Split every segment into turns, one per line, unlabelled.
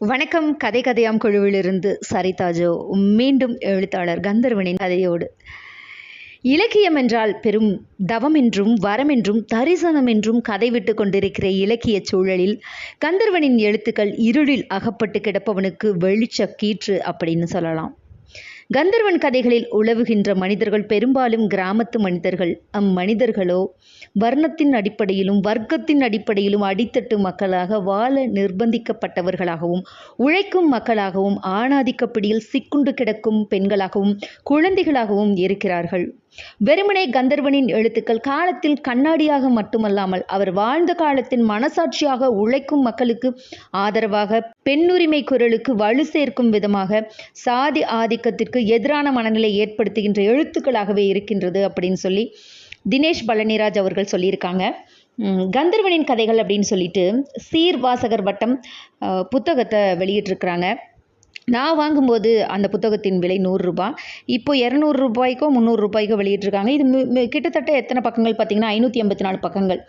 வணக்கம். கதை கதையாம் குழுவிலிருந்து சரிதாஜோ மீண்டும் எழுத்தாளர் கந்தர்வனின் கதையோடு. இலக்கியம் என்றால் பெரும் தவம் என்றும் வரம் என்றும் தரிசனம் என்றும் கதை விட்டு கொண்டிருக்கிற இலக்கிய சூழலில் கந்தர்வனின் எழுத்துக்கள் இருளில் அகப்பட்டு கிடப்பவனுக்கு வெளிச்ச கீற்று அப்படின்னு சொல்லலாம். கந்தர்வன் கதைகளில் உழவுகின்ற மனிதர்கள் பெரும்பாலும் கிராமத்து மனிதர்கள். அம்மனிதர்களோ வர்ணத்தின் அடிப்படையிலும் வர்க்கத்தின் அடிப்படையிலும் அடித்தட்டு மக்களாக வாழ நிர்பந்திக்கப்பட்டவர்களாகவும் உழைக்கும் மக்களாகவும் ஆணாதிக்கப்படியில் சிக்குண்டு கிடக்கும் பெண்களாகவும் குழந்தைகளாகவும் இருக்கிறார்கள். வெறுமனே கந்தர்வனின் எழுத்துக்கள் காலத்தில் கண்ணாடியாக மட்டுமல்லாமல் அவர் வாழ்ந்த காலத்தின் மனசாட்சியாக உழைக்கும் மக்களுக்கு ஆதரவாக பெண்ணுரிமை குரலுக்கு வலு சேர்க்கும் விதமாக சாதி ஆதிக்கத்திற்கு எதிரான மனநிலை ஏற்படுத்துகின்ற எழுத்துக்களாகவே இருக்கின்றது அப்படின்னு சொல்லி தினேஷ் பழனிராஜ் அவர்கள் சொல்லியிருக்காங்க. கந்தர்வனின் கதைகள் அப்படின்னு சொல்லிட்டு சீர் வாசகர் வட்டம் புத்தகத்தை வெளியிட்டிருக்கிறாங்க. நான் வாங்கும்போது அந்த புத்தகத்தின் விலை நூறுரூபா இப்போ இரநூறு ரூபாய்க்கோ முந்நூறு ரூபாய்க்கோ வெளியிட்டிருக்காங்க. இது கிட்டத்தட்ட எத்தனை பக்கங்கள் பார்த்தீங்கன்னா ஐநூற்றி எண்பத்தி நாலு பக்கங்கள்.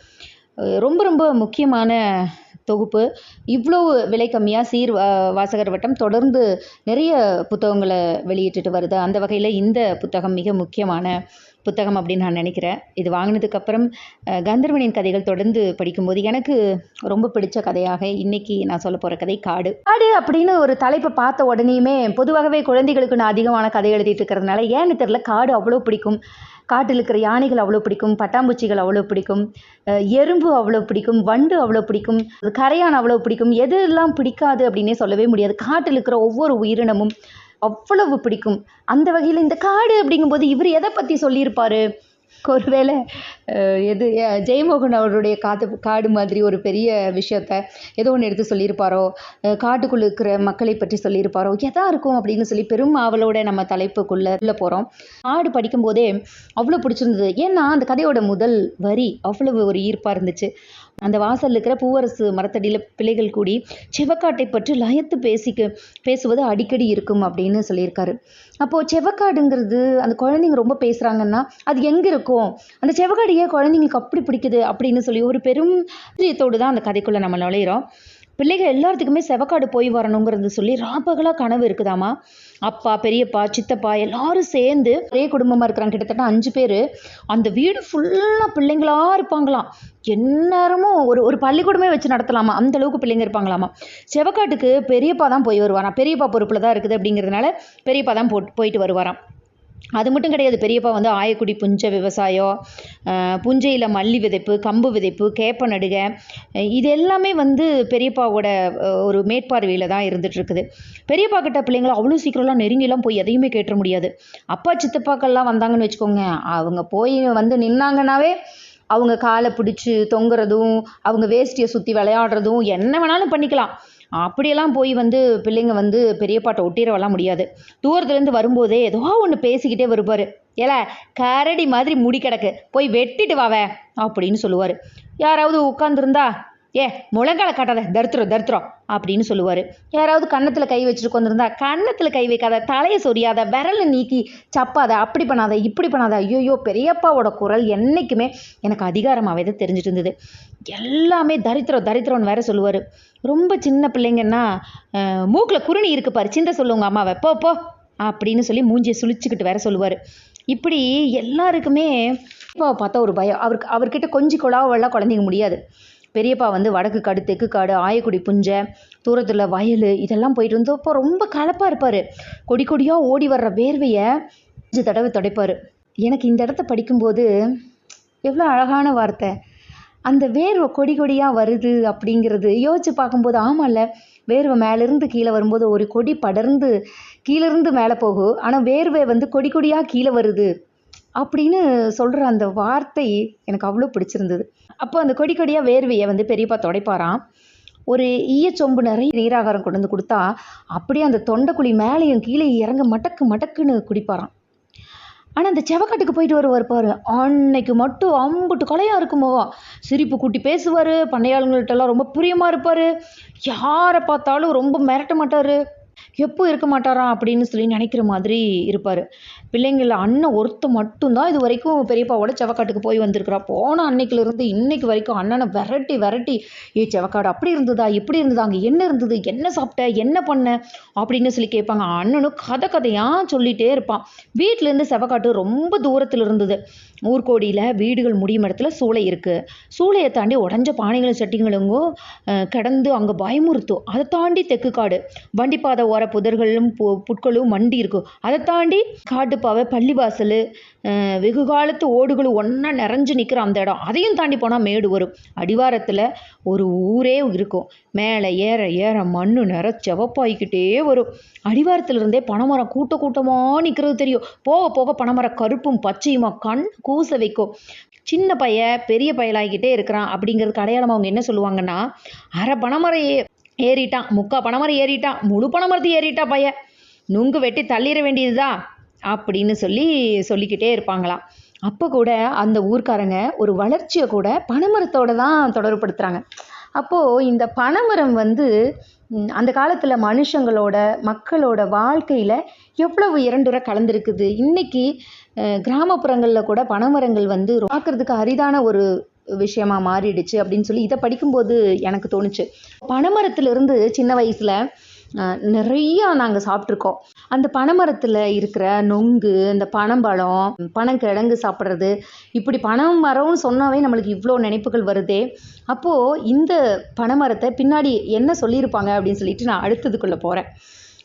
ரொம்ப ரொம்ப முக்கியமான தொகுப்பு. இவ்வளோ விலை கம்மியாக சீர் வா- வாசகர் வட்டம் தொடர்ந்து நிறைய புத்தகங்களை வெளியிட்டுட்டு வருது. அந்த வகையில் இந்த புத்தகம் மிக முக்கியமான புத்தகம் அப்படின்னு நான் நினைக்கிறேன். இது வாங்கினதுக்கப்புறம் கந்தர்வனின் கதைகள் தொடர்ந்து படிக்கும்போது எனக்கு ரொம்ப பிடிச்ச கதையாக இன்னைக்கு நான் சொல்ல போகிற கதை காடு. காடு அப்படின்னு ஒரு தலைப்பை பார்த்த உடனேயுமே பொதுவாகவே குழந்தைகளுக்கு நான் அதிகமான கதை எழுதிட்டு இருக்கிறதுனால ஏன்னு தெரில காடு அவ்வளோ பிடிக்கும். காட்டில் இருக்கிற யானைகள் அவ்வளோ பிடிக்கும் பட்டாம்பூச்சிகள் அவ்வளோ பிடிக்கும் எறும்பு அவ்வளோ பிடிக்கும் வண்டு அவ்வளோ பிடிக்கும் கரையான் அவ்வளோ பிடிக்கும் எதெல்லாம் பிடிக்காது அப்படின்னே சொல்லவே முடியாது. காட்டில் இருக்கிற ஒவ்வொரு உயிரினமும் அவ்வளவு பிடிக்கும். அந்த வகையில் இந்த காடு அப்படிங்கும்போது இவர் எதை பற்றி சொல்லியிருப்பாரு? ஒருவேளை எது ஜெயமோகன் அவருடைய காத்து காடு மாதிரி ஒரு பெரிய விஷயத்த ஏதோ ஒன்று எடுத்து சொல்லியிருப்பாரோ காட்டுக்குள்ளே இருக்கிற மக்களை பற்றி சொல்லியிருப்பாரோ எதா இருக்கும் அப்படின்னு சொல்லி பெரும் ஆவலோட நம்ம தலைப்புக்குள்ளே உள்ள போகிறோம் காடு படிக்கும்போதே அவ்வளோ பிடிச்சிருந்தது. ஏன்னா அந்த கதையோட முதல் வரி அவ்வளவு ஒரு ஈர்ப்பாக இருந்துச்சு. அந்த வாசலில் இருக்கிற பூவரசு மரத்தடியில் பிள்ளைகள் கூடி செவக்காட்டை பற்றி லயத்து பேசிக்க பேசுவது அடிக்கடி இருக்கும் அப்படின்னு சொல்லியிருக்காரு. அப்போது செவக்காடுங்கிறது அந்த குழந்தைங்க ரொம்ப பேசுகிறாங்கன்னா அது எங்கே இருக்கும்? அந்த செவகடியை ஏன் குழந்தைங்களுக்கு அப்படி பிடிக்குது அப்படின்னு சொல்லி ஒரு பெரும் ஆச்சரியத்தோடு தான் அந்த கதைக்குள்ளே நம்ம நுழையிறோம். பிள்ளைகள் எல்லாத்துக்குமே செவக்காடு போய் வரணுங்கிறது சொல்லி ராப்பகலாக கனவு இருக்குதாமா அப்பா பெரியப்பா சித்தப்பா எல்லாரும் சேர்ந்து ஒரே குடும்பமாக இருக்கிறாங்க. கிட்டத்தட்ட அஞ்சு பேர். அந்த வீடு ஃபுல்லாக பிள்ளைங்களா இருப்பாங்களாம். எந்நேரமும் ஒரு ஒரு பள்ளிக்கூடமே வச்சு நடத்தலாமா? அந்த அளவுக்கு பிள்ளைங்க இருப்பாங்களாமா. செவக்காட்டுக்கு பெரியப்பா தான் போய் வருவாராம். பெரியப்பா பொறுப்பில் தான் இருக்குது அப்படிங்கிறதுனால பெரியப்பா தான் போட்டு போயிட்டு வருவாராம். அது மட்டும் கிடையாது பெரியப்பா வந்து ஆயக்குடி புஞ்ச விவசாயம் புஞ்சையில் மல்லி விதைப்பு கம்பு விதைப்பு கேப்ப நடுகை இது எல்லாமே வந்து பெரியப்பாவோட ஒரு மேற்பார்வையில் தான் இருந்துகிட்ருக்குது. பெரியப்பா கிட்ட பிள்ளைங்கள அவ்வளோ சீக்கிரம்லாம் நெருங்கிலாம் போய் எதையுமே கேட்டுற முடியாது. அப்பா சித்தப்பாக்கள்லாம் வந்தாங்கன்னு வச்சுக்கோங்க அவங்க போய் வந்து நின்னாங்கன்னாவே அவங்க காலை பிடிச்சி தொங்குறதும் அவங்க வேஷ்டியை சுற்றி விளையாடுறதும் என்ன வேணாலும் பண்ணிக்கலாம். அப்படியெல்லாம் போய் வந்து பிள்ளைங்க வந்து பெரியப்பாட்டை ஒட்டிடவெல்லாம் முடியாது. தூரத்துலேருந்து வரும்போதே ஏதோ ஒன்று பேசிக்கிட்டே வருவார் ஏல கரடி மாதிரி முடி கிடக்கு. போய் வெட்டிட்டு வாவே அப்படின்னு சொல்லுவார். யாராவது உட்காந்துருந்தா ஏ முழங்கால காட்டாத தரித்திரம் தரித்திரம் அப்படின்னு சொல்லுவார். யாராவது கன்னத்தில் கை வச்சுட்டு கொண்டிருந்தா கன்னத்தில் கை வைக்காத தலையை சொரியாத விரலை நீக்கி சப்பாத அப்படி பண்ணாத இப்படி பண்ணாத ஐயோயோ பெரியப்பாவோட குரல் என்றைக்குமே எனக்கு அதிகாரமாகவே தான் தெரிஞ்சுட்டு இருந்தது எல்லாமே தரித்திரம் தரித்திரம்னு வேற சொல்லுவார். ரொம்ப சின்ன பிள்ளைங்கன்னா மூக்கில் குருணி இருக்கு பாரு சிந்த சொல்லுங்க அம்மாவை போ போ அப்படின்னு சொல்லி மூஞ்சியை சுழிச்சுக்கிட்டு வேற சொல்லுவார். இப்படி எல்லாருக்குமே பெரியப்பாவை பார்த்தா ஒரு பயம். அவருக்கு அவர்கிட்ட கொஞ்சம் குழாவெல்லாம் குழந்தைங்க முடியாது. பெரியப்பா வந்து வடக்கு காடு தெற்கு காடு ஆயக்குடி புஞ்சை தூரத்தில் வயல் இதெல்லாம் போயிட்டு வந்தப்போ ரொம்ப கலப்பாக இருப்பார். கொடி கொடியாக ஓடி வர்ற வேர்வையை அஞ்சு தடவை துடைப்பார். எனக்கு இந்த இடத்த படிக்கும்போது எவ்வளோ அழகான வார்த்தை. அந்த வேர்வை கொடி கொடியாக வருது அப்படிங்கிறது யோசிச்சு பார்க்கும்போது ஆமாம்ல வேர்வை மேலேருந்து கீழே வரும்போது ஒரு கொடி படர்ந்து கீழேருந்து மேலே போகும். ஆனால் வேர்வை வந்து கொடி கொடியாக கீழே வருது. அப்படின்னு சொல்கிற அந்த வார்த்தை எனக்கு அவ்வளோ பிடிச்சிருந்தது. அப்போ அந்த கொடி கொடியாக வேர்வையை வந்து பெரியப்பா துடைப்பாராம். ஒரு ஈயச்சொம்பு நிறைய நீராகாரம் கொண்டு வந்து கொடுத்தா அப்படியே அந்த தொண்டைக்குழி மேலேயும் கீழே இறங்க மடக்கு மடக்குன்னு குடிப்பாராம். ஆனால் அந்த செவக்காட்டுக்கு போயிட்டு வருவார் பாரு. அன்னைக்கு மட்டும் அம்புட்டு கொலையாக இருக்குமோ சிரிப்பு கூட்டி பேசுவார். பண்ணையாளுங்கள்ட்டெல்லாம் ரொம்ப பிரியமாக இருப்பார். யாரை பார்த்தாலும் ரொம்ப மிரட்ட மாட்டார். எப்போ இருக்க மாட்டாரா அப்படின்னு சொல்லி நினைக்கிற மாதிரி இருப்பார். பிள்ளைங்கள அண்ணன் ஒருத்த மட்டும்தான் இது வரைக்கும் பெரியப்பாவோட செவக்காட்டுக்கு போய் வந்திருக்கிறா. போன அன்னைக்கிலிருந்து இன்னைக்கு வரைக்கும் அண்ணனை விரட்டி விரட்டி ஏ செவக்காடு அப்படி இருந்ததா? இப்படி இருந்ததா? அங்கே என்ன இருந்தது? என்ன சாப்பிட்ட? என்ன பண்ண? அப்படின்னு சொல்லி கேட்பாங்க. அண்ணனும் கதை கதையாக சொல்லிகிட்டே இருப்பான். வீட்டிலேருந்து செவக்காட்டு ரொம்ப தூரத்தில் இருந்தது. ஊர்கோடியில் வீடுகள் முடியும் இடத்துல சூளை இருக்குது சூளையை தாண்டி உடஞ்ச பானைகளும் சட்டிங்களுங்கோ கிடந்து அங்கே பயமுறுத்தும் அதை தாண்டி தெக்கு காடு. வண்டிப்பாதை ஓர புதர்களும் பு- புட்களும் மண்டி இருக்கும். அதை தாண்டி காட்டுப்பாவை பள்ளிவாசல் வெகு காலத்து ஓடுகளும் ஒன்றா நிறைஞ்சு நிற்கிற அந்த இடம். அதையும் தாண்டி போனால் மேடு வரும். அடிவாரத்தில் ஒரு ஊரே இருக்கும். மேலே ஏற ஏற மண்ணு நிற செவப்பாய்கிட்டே வரும். அடிவாரத்திலிருந்தே பனைமரம் கூட்ட கூட்டமாக நிற்கிறது தெரியும். போக போக பனைமரம் கருப்பும் பச்சையுமா கண் கூச வைக்கும். சின்ன பைய பெரிய பயலாகிக்கிட்டே இருக்கிறான் அப்படிங்கிறதுக்கு அடையாளம் அவங்க என்ன சொல்லுவாங்கன்னா அரை பனைமரம் ஏ ஏறிட்டான். முக்கா பனைமரம் ஏறிட்டான். முழு பனைமரத்து ஏறிட்டா பைய. நுங்கு வெட்டி தள்ளிட வேண்டியதுதான். அப்படின்னு சொல்லி சொல்லிக்கிட்டே இருப்பாங்களாம். அப்போ கூட அந்த ஊர்க்காரங்க ஒரு வளர்ச்சியை கூட பனைமரத்தோட தான் தொடர்புப்படுத்துகிறாங்க அப்போது இந்த பனைமரம் வந்து அந்த காலத்தில் மனுஷங்களோட மக்களோட வாழ்க்கையில் எவ்வளவு இரண்டுரை கலந்துருக்குது. இன்னைக்கு கிராமப்புறங்களில் கூட பனைமரங்கள் வந்து பார்க்குறதுக்கு அரிதான ஒரு விஷயமா மாறிடுச்சு அப்படின்னு சொல்லி இதை படிக்கும்போது எனக்கு தோணுச்சு. பனைமரத்துலேருந்து சின்ன வயசில் நிறையா நாங்கள் சாப்பிட்ருக்கோம் அந்த பனைமரத்தில் இருக்கிற நொங்கு இந்த பனம்பழம் பனங்கிழங்கு சாப்பிட்றது இப்படி பனம் மரம்னு சொன்னாவே நம்மளுக்கு இவ்வளோ நினைப்புகள் வருதே. அப்போது இந்த பனைமரத்தை பின்னாடி என்ன சொல்லியிருப்பாங்க அப்படின்னு சொல்லிட்டு நான் அடுத்ததுக்குள்ளே போகிறேன்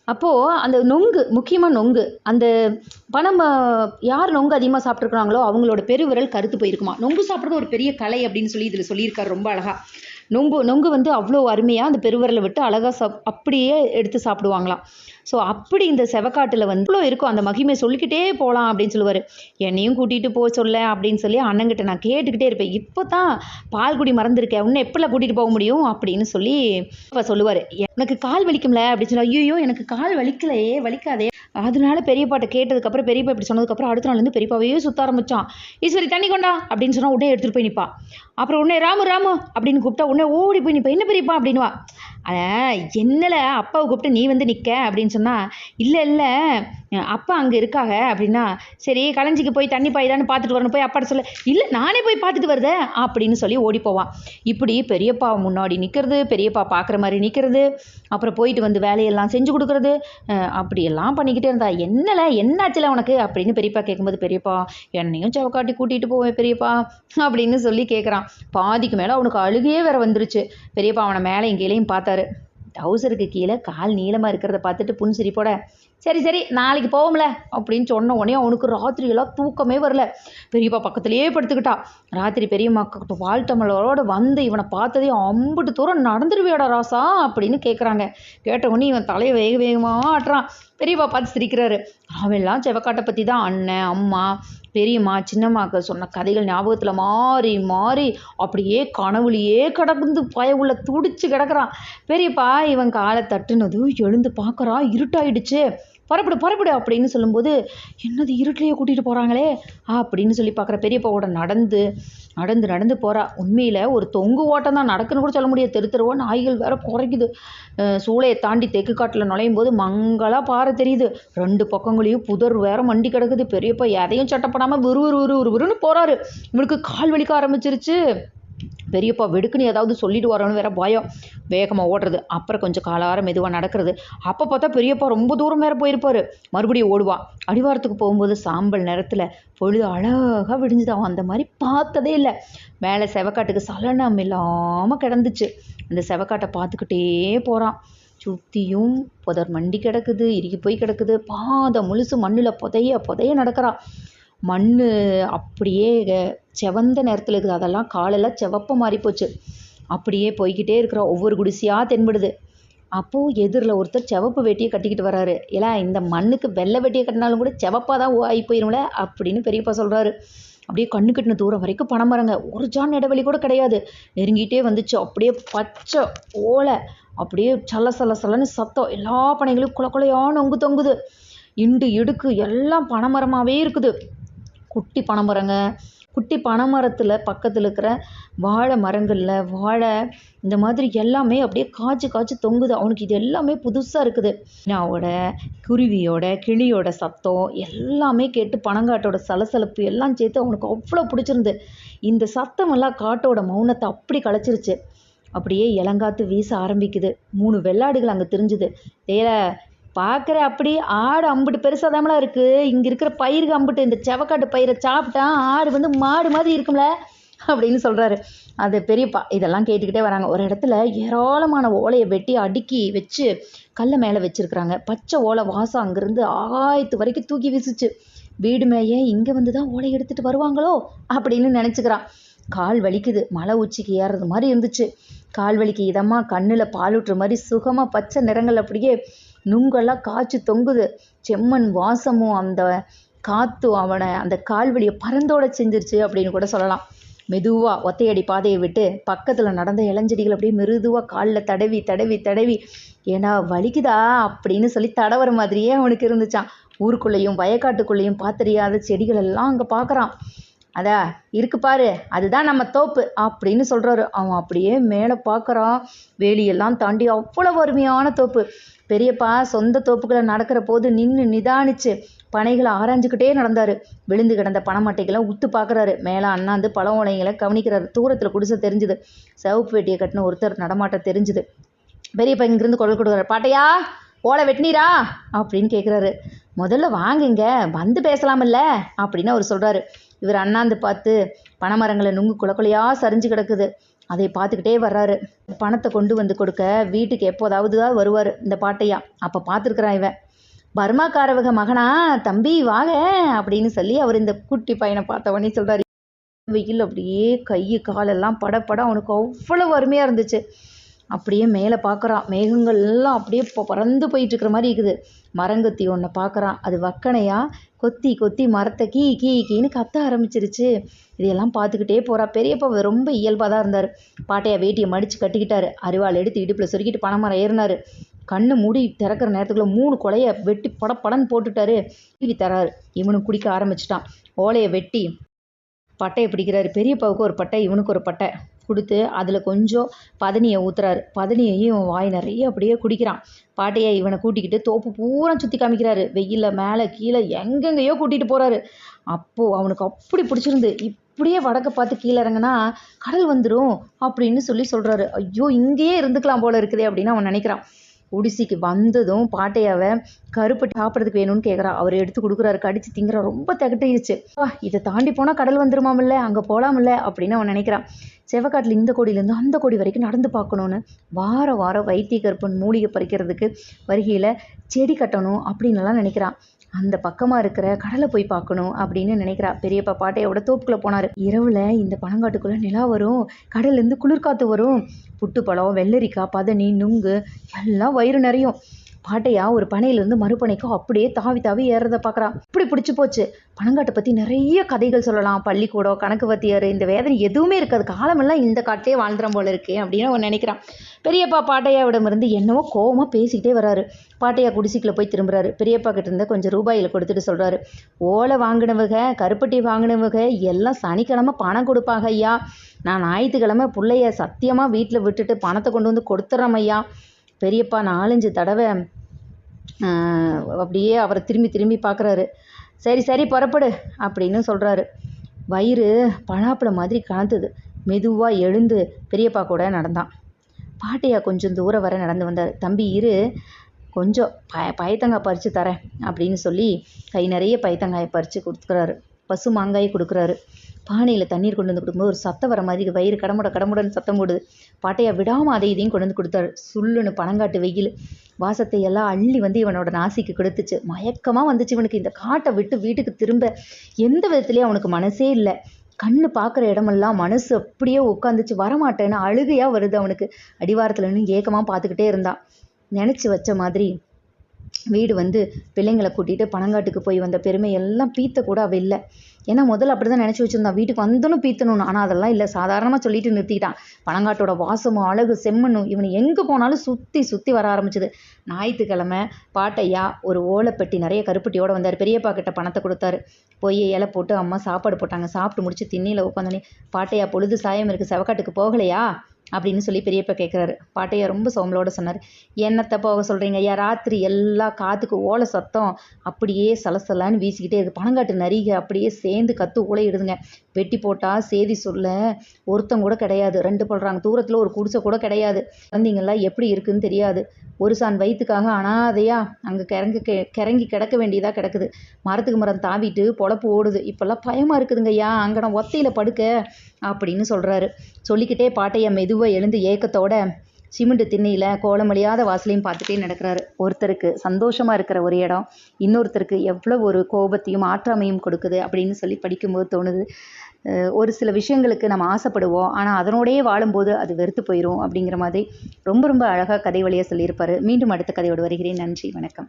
அப்போது அந்த நொங்கு முக்கியமாக நொங்கு அந்த பனம் யார் நொங்கு அதிகமாக சாப்பிட்ருக்குறாங்களோ அவங்களோட பெருவிரல் கருத்து போயிருக்குமா. நொங்கு சாப்பிட்றது ஒரு பெரிய கலை அப்படின்னு சொல்லி இதில் சொல்லியிருக்காரு ரொம்ப அழகாக நொங்கு நொங்கு வந்து அவ்வளோ அருமையாக அந்த பெருவரலை விட்டு அழகாக சாப் அப்படியே எடுத்து சாப்பிடுவாங்களாம். ஸோ அப்படி இந்த செவக்காட்டில் வந்து இவ்வளோ இருக்கும். அந்த மகிமை சொல்லிக்கிட்டே போகலாம் அப்படின்னு சொல்லுவார். என்னையும் கூட்டிகிட்டு போக சொல்ல அப்படின்னு சொல்லி அண்ணங்கிட்ட நான் கேட்டுக்கிட்டே இருப்பேன். இப்போ தான் பால்குடி மறந்துருக்கேன். இன்னும் எப்படிலாம் கூட்டிகிட்டு போக முடியும்? அப்படின்னு சொல்லி இப்போ சொல்லுவார். எனக்கு கால் வலிக்கும்ல? அப்படின்னு சொல்லி ஐயோ எனக்கு கால் வலிக்கலையே வலிக்காதே. அதனால பெரியப்பாட்ட கேட்டதுக்கப்புறம் பெரியப்பா இப்படி சொன்னதுக்கப்புறம் அடுத்த நாள் வந்து பெரியப்பாவையே சுத்த ஆரம்பித்தான் ஈஸ்வரி தண்ணி கொண்டா? அப்படின்னு சொன்னா உடனே எடுத்துகிட்டு போய் நிற்பா அப்புறம் உடனே ராமு ராமு அப்படின்னு கூப்பிட்டா உடனே ஓடி போய் நிற்பா என்ன பெரியப்பா அப்படின்னுவா. ஆனால் என்னல அப்பாவை கூப்பிட்டு நீ வந்து நிற்க அப்படின்னு சொன்னால் இல்லை இல்லை அப்பா அங்கே இருக்காக அப்படின்னா சரி களஞ்சிக்கு போய் தண்ணி பாயுதான்னு பார்த்துட்டு வரணும். போய் அப்பாட்ட சொல்ல. இல்லை நானே போய் பார்த்துட்டு வருதே அப்படின்னு சொல்லி ஓடி போவான் இப்படி பெரியப்பா முன்னாடி நிற்கிறது பெரியப்பா பார்க்குற மாதிரி நிற்கிறது அப்புறம் போயிட்டு வந்து வேலையெல்லாம் செஞ்சு கொடுக்குறது அப்படியெல்லாம் பண்ணிக்கிட்டே இருந்தா என்னல என்னாச்சுல உனக்கு அப்படின்னு பெரியப்பா கேட்கும்போது பெரியப்பா என்னையும் செவக்காட்டி கூட்டிகிட்டு போவேன் பெரியப்பா அப்படின்னு சொல்லி கேட்குறான் பாதிக்கு மேலே அவனுக்கு அழுகையே வேற வந்துருச்சு. பெரியப்பா அவனை மேலே கீழேயும் பார்த்தாரு. டவுசருக்கு கீழே கால் நீளமாக இருக்கிறத பார்த்துட்டு புன்சிரிப்போட சரி சரி நாளைக்கு போவோம்ல அப்படின்னு சொன்ன உடனே அவனுக்கு ராத்திரியெல்லாம் தூக்கமே வரல. பெரியப்பா பக்கத்துலேயே படுத்துக்கிட்டா. ராத்திரி பெரியம்மா க- வாழ்த்தமிழரோட வந்து இவனை பார்த்ததே அம்புட்டு தூரம் நடந்துருவியாடா ராசா அப்படின்னு கேட்குறாங்க கேட்ட உடனே இவன் தலையை வேக வேகமாக ஆட்டுறான். பெரியப்பா பார்த்து சிரிக்கிறாரு. அவெல்லாம் செவக்காட்டை பற்றி தான் அண்ணன் அம்மா பெரியம்மா சின்னம்மாக்கு சொன்ன கதைகள் ஞாபகத்தில் மாறி மாறி அப்படியே கனவுலையே கிடந்து பய உள்ள துடிச்சு கிடக்குறான். பெரியப்பா இவன் காலை தட்டுனதும் எழுந்து பார்க்குறான் இருட்டாயிடுச்சு. புறப்படு புறப்படு அப்படின்னு சொல்லும்போது என்னது இருட்டிலேயே கூட்டிகிட்டு போகிறாங்களே அப்படின்னு சொல்லி பார்க்குற பெரியப்பாவோட நடந்து நடந்து நடந்து போகிறா உண்மையில் ஒரு தொங்கு ஓட்டம் தான் நடக்குன்னு கூட சொல்ல முடியாது. தெரு நாய்கள் வேற குறைக்குது. சூளையை தாண்டி தெக்கு காட்டில் நுழையும் போது மங்களா பாறை தெரியுது. ரெண்டு பக்கங்களையும் புதர் வேற மண்டி கிடக்குது. பெரியப்பா எதையும் சட்டப்படாமல் விறுவிறு விறு விறுன்னு போகிறாரு இவனுக்கு கால் வலிக்க ஆரம்பிச்சிருச்சு. பெரியப்பா வெடுக்குன்னு ஏதாவது சொல்லிட்டு வரோன்னு வேற பயம். வேகமாக ஓடுறது. அப்புறம் கொஞ்சம் காலார மெதுவாக நடக்கிறது. அப்போ பார்த்தா பெரியப்பா ரொம்ப தூரம் வேற போயிருப்பாரு. மறுபடியும் ஓடுவா. அடிவாரத்துக்கு போகும்போது சாம்பல் நேரத்தில் பொழுது அழகாக விடிஞ்சுதான் அந்த மாதிரி பார்த்ததே இல்லை. மேலே செவக்காட்டுக்கு சலனம் இல்லாமல் கிடந்துச்சு. அந்த செவக்காட்டை பார்த்துக்கிட்டே போகிறான் சுற்றியும் புதர் மண்டி கிடக்குது. இறுகி போய் கிடக்குது. பாதம் முழுசு மண்ணில் புதைய புதைய நடக்கிறான் மண் அப்படியே செவந்த நேரத்தில் இருக்குது. அதெல்லாம் காலெல்லாம் செவப்ப மாறி போச்சு. அப்படியே போய்கிட்டே இருக்கிறோம் ஒவ்வொரு குடிசையாக தென்படுது. அப்போது எதிரில் ஒருத்தர் செவப்பு வேட்டியை கட்டிக்கிட்டு வராரு ஏலா இந்த மண்ணுக்கு வெள்ளை வேட்டியை கட்டினாலும் கூட செவப்பாக தான் ஆகி போயிடும்ல அப்படின்னு பெரியப்பா சொல்கிறாரு அப்படியே கண்ணு கட்டின தூரம் வரைக்கும் பனைமரங்க ஒரு ஜான் இடைவெளி கூட கிடையாது. நெருங்கிட்டே வந்துச்சு. அப்படியே பச்சை ஓலை. அப்படியே சல சல சலன்னு சத்தம். எல்லா பனைகளும் குல குலையான நொங்கு தொங்குது இண்டு இடுக்கு எல்லாம் பனைமரமாகவே இருக்குது. குட்டி பனைமரங்க. குட்டி பனைமரத்தில் பக்கத்தில் இருக்கிற வாழை மரங்களில் வாழை இந்த மாதிரி எல்லாமே அப்படியே காய்ச்சி காய்ச்சி தொங்குது. அவனுக்கு இது எல்லாமே புதுசாக இருக்குது. நாவோட குருவியோட கிளியோட சத்தம் எல்லாமே கேட்டு பனங்காட்டோட சலசலப்பு எல்லாம் சேர்த்து அவனுக்கு அவ்வளோ பிடிச்சிருந்து. இந்த சத்தமெல்லாம் காட்டோட மௌனத்தை அப்படி களைச்சிருச்சு அப்படியே இளங்காத்து வீச ஆரம்பிக்குது. மூணு வெள்ளாடுகள் அங்கே தெரிஞ்சுது. ஏல பார்க்குற அப்படி ஆடு அம்புட்டு பெருசாக தான் இருக்குது இங்கே இருக்கிற பயிருக்கு அம்புட்டு இந்த செவக்காட்டு பயிரை சாப்பிட்டா ஆடு வந்து மாடு மாதிரி இருக்கும்ல அப்படின்னு சொல்கிறாரு அது பெரியப்பா இதெல்லாம் கேட்டுக்கிட்டே வராங்க. ஒரு இடத்துல ஏராளமான ஓலையை வெட்டி அடுக்கி வச்சு கல்லை மேலே வச்சுருக்குறாங்க. பச்சை ஓலை வாசம் அங்கேருந்து ஆகாயத்து வரைக்கும் தூக்கி வீசுச்சு. வீடு மேயே இங்கே வந்து தான் ஓலை எடுத்துகிட்டு வருவாங்களோ அப்படின்னு நினச்சிக்கிறான். கால் வலிக்குது. மலை உச்சிக்கு ஏறுறது மாதிரி இருந்துச்சு. கால் வலிக்கு இதமாக கண்ணில் பாலூட்டுற மாதிரி சுகமாக பச்சை நிறங்கள் அப்படியே நுங்கெல்லாம் காய்ச்சி தொங்குது. செம்மண் வாசமும் அந்த காற்றும் அவனை அந்த கால்வழியை பறந்தோட செஞ்சிருச்சு அப்படின்னு கூட சொல்லலாம். மெதுவாக ஒத்தையடி பாதையை விட்டு பக்கத்தில் நடந்த இளஞ்செடிகள் அப்படியே மெருதுவாக காலில் தடவி தடவி தடவி ஏன்னா வலிக்குதா? அப்படின்னு சொல்லி தடவர மாதிரியே அவனுக்கு இருந்துச்சான் ஊருக்குள்ளேயும் வயக்காட்டுக்குள்ளேயும் பார்த்தறியாத செடிகள் எல்லாம் அங்கே பார்க்குறான் அதா இருக்கு பாரு அதுதான் நம்ம தோப்பு அப்படின்னு சொல்கிறாரு அவன் அப்படியே மேலே பார்க்குறான் வேலியெல்லாம் தாண்டி அவ்வளோ அருமையான தோப்பு. பெரியப்பா சொந்த தோப்புக்களை நடக்கிற போது நின்று நிதானிச்சு பனைகளை ஆராய்ஞ்சிக்கிட்டே நடந்தார். விழுந்து கிடந்த பனைமட்டைகளை உத்து பார்க்குறாரு மேலே அண்ணாந்து பழம் உலைங்களை கவனிக்கிறாரு. தூரத்தில் குடிசை தெரிஞ்சுது. சிவப்பு வேட்டியை கட்டின ஒருத்தர் நடமாட்டம் தெரிஞ்சுது. பெரியப்பா இங்கிருந்து குரல் கொடுக்குறாரு. பாட்டையா ஓலை வெட்டினீரா? அப்படின்னு கேட்குறாரு முதல்ல வாங்குங்க வந்து பேசலாமில்ல அப்படின்னு அவர் சொல்கிறாரு இவர் அண்ணாந்து பார்த்து பனைமரங்களை நுங்கு குளக்குலையாக சரிஞ்சு கிடக்குது. அதை பார்த்துக்கிட்டே வர்றாரு. பணத்தை கொண்டு வந்து கொடுக்க வீட்டுக்கு எப்போதாவது தான் வருவார் இந்த பாட்டையா. அப்போ பார்த்துருக்குறான் இவன். பர்மாக்காரவக மகனா தம்பி வாங்க அப்படின்னு சொல்லி அவர் இந்த குட்டி பையனை பார்த்தவொடனே சொல்கிறார் வெயில் அப்படியே கை காலெல்லாம் படப்பட அவனுக்கு அவ்வளோ அருமையாக இருந்துச்சு. அப்படியே மேலே பார்க்குறான் மேகங்கள் எல்லாம் அப்படியே இப்போ பறந்து போயிட்டு இருக்கிற மாதிரி இருக்குது. மரங்கொத்தி ஒன்றை பார்க்குறான் அது வக்கனையாக கொத்தி கொத்தி மரத்தை கீ கீ கீன்னு கத்த ஆரம்பிச்சிருச்சு. இதையெல்லாம் பார்த்துக்கிட்டே போகிறா பெரியப்பா ரொம்ப இயல்பாக தான் இருந்தார். பாட்டையா வேட்டியை மடித்து கட்டிக்கிட்டாரு. அரிவாள் எடுத்து இடுப்பில் சொருக்கிட்டு பனைமரம் ஏறினார். கண்ணு மூடி திறக்கிற நேரத்துக்குள்ளே மூணு கொலையை வெட்டி பட படன்னு போட்டுட்டாரு. டிவி தராரு இவனும் குடிக்க ஆரம்பிச்சிட்டான். ஓலையை வெட்டி பட்டையை பிடிக்கிறாரு. பெரியப்பாவுக்கு ஒரு பட்டை இவனுக்கு ஒரு பட்டை. கொடுத்து அதில் கொஞ்சம் பதனியை ஊற்றுறாரு பதனியையும் இவன் வாய் நிறைய அப்படியே குடிக்கிறான். பாட்டையை இவனை கூட்டிக்கிட்டு தோப்பு பூரா சுற்றி காமிக்கிறாரு. வெயிலில் மேலே கீழே எங்கெங்கேயோ கூட்டிகிட்டு போகிறாரு அப்போது அவனுக்கு அப்படி பிடிச்சிருந்து இப்படியே வடக்க பார்த்து கீழே இறங்குனா கடல் வந்துடும் அப்படின்னு சொல்லி சொல்கிறாரு ஐயோ இங்கேயே இருந்துக்கலாம் போல இருக்குதே அப்படின்னு அவன் நினைக்கிறான். ஒடிசிக்கு வந்ததும் பாட்டையாவை கருப்பட்டி சாப்பிட்றதுக்கு வேணும்னு கேட்குறா அவர் எடுத்து கொடுக்குறாரு. கடிச்சு திங்குறா. ரொம்ப திகட்டிடுச்சு வா இதை தாண்டி போனால் கடல் வந்துருமாமில்ல அங்கே போகலாமில்ல அப்படின்னு அவன் நினைக்கிறான். செவக்காட்டில் இந்த கோடியிலேருந்து அந்த கோடி வரைக்கும் நடந்து பார்க்கணுன்னு வார வாரம் வைத்திய கருப்பன் மூலிகை பறிக்கிறதுக்கு வருகையில் செடி கட்டணும் அப்படின்னுலாம் நினைக்கிறான். அந்த பக்கமாக இருக்கிற கடலை போய் பார்க்கணும் அப்படின்னு நினைக்கிறா. பெரியப்பா பாட்டையோட தோப்புக்குள்ளே போனார். இரவில் இந்த பனங்காட்டுக்குள்ளே நிலா வரும். கடல்லேருந்து குளிர்காற்று வரும். புட்டுப்பழம் வெள்ளரிக்காய் பதனி நுங்கு எல்லாம் வயிறு நிறையும். பாட்டையா ஒரு பனையிலேருந்து மறுபனைக்கும் அப்படியே தாவி தாவி ஏறதை பார்க்குறான் இப்படி பிடிச்சி போச்சு. பனங்காட்டை பற்றி நிறைய கதைகள் சொல்லலாம். பள்ளிக்கூடம் கணக்கு வத்தியார் இந்த வேதனை எதுவுமே இருக்காது. காலமெல்லாம் இந்த காட்டிலே வாழ்ந்துடும் போல இருக்கே அப்படின்னு அவன் நினைக்கிறான். பெரியப்பா பாட்டையாவிடமிருந்து என்னவோ கோவமாக பேசிக்கிட்டே வராரு. பாட்டையா குடிசிக்கில் போய் திரும்புறாரு. பெரியப்பா கிட்ட இருந்த கொஞ்சம் ரூபாயில் கொடுத்துட்டு சொல்கிறாரு ஓலை வாங்கினவங்க கருப்பட்டி வாங்கினவங்க எல்லாம் சனிக்கிழமை பணம் கொடுப்பாங்க ஐயா. நான் ஞாயிற்றுக்கிழமை பிள்ளைய சத்தியமாக வீட்டில் விட்டுட்டு பணத்தை கொண்டு வந்து கொடுத்துட்றேன் ஐயா. பெரியப்பா நாலஞ்சு தடவை அப்படியே அவரை திரும்பி திரும்பி பார்க்குறாரு சரி சரி புறப்படு அப்படின்னு சொல்கிறாரு வயிறு பழாப்பழம் மாதிரி கலந்தது. மெதுவாக எழுந்து பெரியப்பா கூட நடந்தான். பாட்டியா கொஞ்சம் தூரம் வர நடந்து வந்தார். தம்பி இரு. கொஞ்சம் ப பயத்தங்காய் பறித்து தரேன் அப்படின்னு சொல்லி கை நிறைய பயத்தங்காயை பறித்து கொடுக்குறாரு. பசு மாங்காயை கொடுக்குறாரு. பானையில் தண்ணீர் கொண்டு வந்து கொடுக்கும்போது ஒரு சத்தம் வர மாதிரி வயிறு கடமுட கடமுடன்னு சத்தம் போடுது. பாட்டையா விடாமல் அதை இதையும் கொண்டு வந்து கொடுத்தாரு. சுள்ளுன்னு பனங்காட்டு வெயில் வாசத்தை எல்லாம் அள்ளி வந்து இவனோட நாசிக்கு கொடுத்துச்சு. மயக்கமாக வந்துச்சு இவனுக்கு. இந்த காட்டை விட்டு வீட்டுக்கு திரும்ப எந்த விதத்துலேயும் அவனுக்கு மனசே இல்லை. கண்ணு பார்க்குற இடமெல்லாம் மனசு அப்படியே உட்காந்துச்சு வரமாட்டேன்னு அழுகையாக வருது அவனுக்கு. அடிவாரத்தில் நின்று ஏக்கமாக பார்த்துக்கிட்டே இருந்தான். நினச்சி வச்ச மாதிரி வீடு வந்து பிள்ளைங்களை கூட்டிகிட்டு பனங்காட்டுக்கு போய் வந்த பெருமை எல்லாம் பீத்த கூட அவள் இல்லை. ஏன்னா முதல்ல அப்படி தான் நினச்சி வச்சுருந்தான் வீட்டுக்கு வந்தனும் பீத்தணும்னு. ஆனால் அதெல்லாம் இல்லை. சாதாரணமாக சொல்லிட்டு நிறுத்திக்கிட்டான் பனங்காட்டோட வாசமும் அழகு செம்மண்ணும் இவனை எங்கே போனாலும் சுற்றி சுற்றி வர ஆரம்பிச்சது. ஞாயிற்றுக்கிழமை பாட்டையா ஒரு ஓலைப்பெட்டி நிறைய கருப்பட்டியோடு வந்தார். பெரியப்பா கிட்ட பணத்தை கொடுத்தாரு. போய் இலை போட்டு அம்மா சாப்பாடு போட்டாங்க. சாப்பிட்டு முடிச்சு திண்ணியில் உட்காந்தோன்னே பாட்டையா பொழுது சாயம் இருக்குது செவக்காட்டுக்கு போகலையா? அப்படின்னு சொல்லி பெரியப்பா கேட்குறாரு பாட்டையா ரொம்ப சோம்பலோட சொன்னார். என்னத்தை போக சொல்கிறீங்க ஐயா ராத்திரி எல்லா காற்றுக்கு ஓலை சத்தம். அப்படியே சலசலான்னு வீசிக்கிட்டே இருக்குது பணங்காட்டு நரிக அப்படியே சேர்ந்து கத்து ஊழையிடுதுங்க வெட்டி போட்டால் சேதி சொல்ல ஒருத்தம் கூட கிடையாது. ரெண்டு போடுறாங்க தூரத்தில் ஒரு குடிசை கூட கிடையாது. குழந்தைங்கள்லாம் எப்படி இருக்குன்னு தெரியாது. ஒரு சான் வயிற்றுக்காக அனாதையா அங்கே கிறங்கி கிறங்கி கிடக்க வேண்டியதாக கிடக்குது. மரத்துக்கு மரம் தாவிட்டு பொழப்பு ஓடுது. இப்போல்லாம் பயமாக இருக்குதுங்க ஐயா. அங்கே நான் ஒத்தையில் படுக்க அப்படின்னு சொல்கிறாரு சொல்லிக்கிட்டே பாட்டையா மெதுவாக எழுந்து ஏக்கத்தோட சிமெண்ட் திண்ணையில் கோலமழியாத வாசலையும் பார்த்துட்டே நடக்கிறாரு. ஒருத்தருக்கு சந்தோஷமாக இருக்கிற ஒரு இடம் இன்னொருத்தருக்கு எவ்வளோ ஒரு கோபத்தையும் ஆற்றாமையும் கொடுக்குது அப்படின்னு சொல்லி படிக்கும்போது தோணுது. ஒரு சில விஷயங்களுக்கு நம்ம ஆசைப்படுவோம். ஆனால் அதனோடையே வாழும்போது அது வெறுத்து போயிடும் அப்படிங்கிற மாதிரி ரொம்ப ரொம்ப அழகாக கதை வழியாக சொல்லியிருப்பார். மீண்டும் அடுத்த கதையோடு வருகிறேன். நன்றி வணக்கம்.